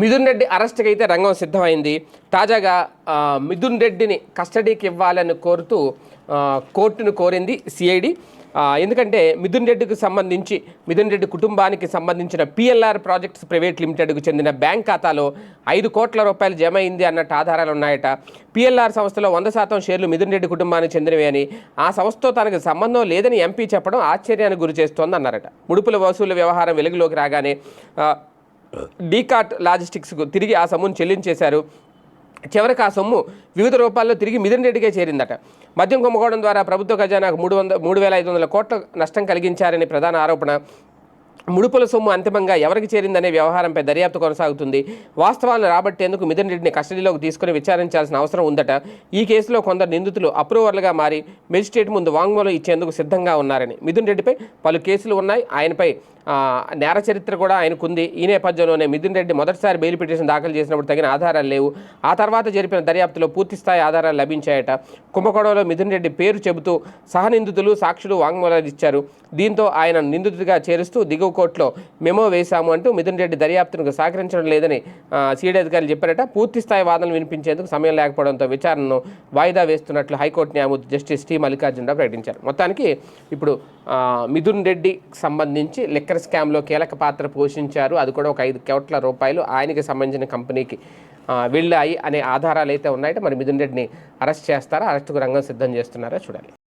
మిథున్ రెడ్డి అరెస్ట్కి అయితే రంగం సిద్ధమైంది. తాజాగా మిథున్ రెడ్డిని కస్టడీకి ఇవ్వాలని కోరుతూ కోర్టును కోరింది సిఐడి. ఎందుకంటే మిథున్ రెడ్డికి సంబంధించి మిథున్ రెడ్డి కుటుంబానికి సంబంధించిన పిఎల్ఆర్ ప్రాజెక్ట్స్ ప్రైవేట్ లిమిటెడ్కు చెందిన బ్యాంక్ ఖాతాలో ఐదు కోట్ల రూపాయలు జమ అయింది అన్నట్టు ఆధారాలు ఉన్నాయట. పిఎల్ఆర్ సంస్థలో వంద శాతం షేర్లు మిథున్ రెడ్డి కుటుంబానికి చెందినవి అని ఆ సంస్థతో తనకు సంబంధం లేదని ఎంపీ చెప్పడం ఆశ్చర్యానికి గురి చేస్తోంది అన్నారట ముడుపుల వసూలు వ్యవహారం వెలుగులోకి రాగానే డీకాట్ లాజిస్టిక్స్కు తిరిగి ఆ సొమ్మును చెల్లించేశారు. చివరికి ఆ సొమ్ము వివిధ రూపాల్లో తిరిగి మిథున్ రెడ్డికే చేరిందట. మద్యం కుంభకోణం ద్వారా ప్రభుత్వ ఖజానాకు మూడు వంద మూడు వేల ఐదు వందల కోట్ల నష్టం కలిగించారని ప్రధాన ఆరోపణ. ముడుపుల సొమ్ము అంతిమంగా ఎవరికి చేరిందనే వ్యవహారంపై దర్యాప్తు కొనసాగుతుంది. వాస్తవాలను రాబట్టేందుకు మిథున్ రెడ్డిని కస్టడీలోకి తీసుకుని విచారించాల్సిన అవసరం ఉందట. ఈ కేసులో కొందరు నిందితులు అప్రూవర్లుగా మారి మెజిస్ట్రేట్ ముందు వాంగ్మూలం ఇచ్చేందుకు సిద్ధంగా ఉన్నారని. మిథున్ రెడ్డిపై పలు కేసులు ఉన్నాయి. ఆయనపై నేర చరిత్ర కూడా ఆయనకుంది. ఈ నేపథ్యంలోనే మిథున్ రెడ్డి మొదటిసారి బెయిల్ పిటిషన్ దాఖలు చేసినప్పుడు తగిన ఆధారాలు లేవు. ఆ తర్వాత జరిపిన దర్యాప్తులో పూర్తిస్థాయి ఆధారాలు లభించాయట. కుంభకోణంలో మిథున్ రెడ్డి పేరు చెబుతూ సహనిందితులు సాక్షులు వాంగ్మూలాలు ఇచ్చారు. దీంతో ఆయన నిందితుడిగా చేరుస్తూ దిగువ కోర్టులో మెమో వేశాము అంటూ మిథున్ రెడ్డి దర్యాప్తునకు సహకరించడం లేదని సీడీ అధికారులు చెప్పారట. పూర్తిస్థాయి వాదనలు వినిపించేందుకు సమయం లేకపోవడంతో విచారణను వాయిదా వేస్తున్నట్లు హైకోర్టు న్యాయమూర్తి జస్టిస్ టి. మల్లికార్జునరావు ప్రకటించారు. మొత్తానికి ఇప్పుడు మిథున్ రెడ్డికి సంబంధించి లిక్కర్ స్కామ్లో కీలక పాత్ర పోషించారు. అది కూడా ఒక ఐదు కోట్ల రూపాయలు ఆయనకి సంబంధించిన కంపెనీకి వెళ్ళాయి అనే ఆధారాలు అయితే ఉన్నాయంటే. మరి మిథున్ రెడ్డిని అరెస్ట్ చేస్తారా? అరెస్టుకు రంగం సిద్ధం చేస్తున్నారా? చూడాలి.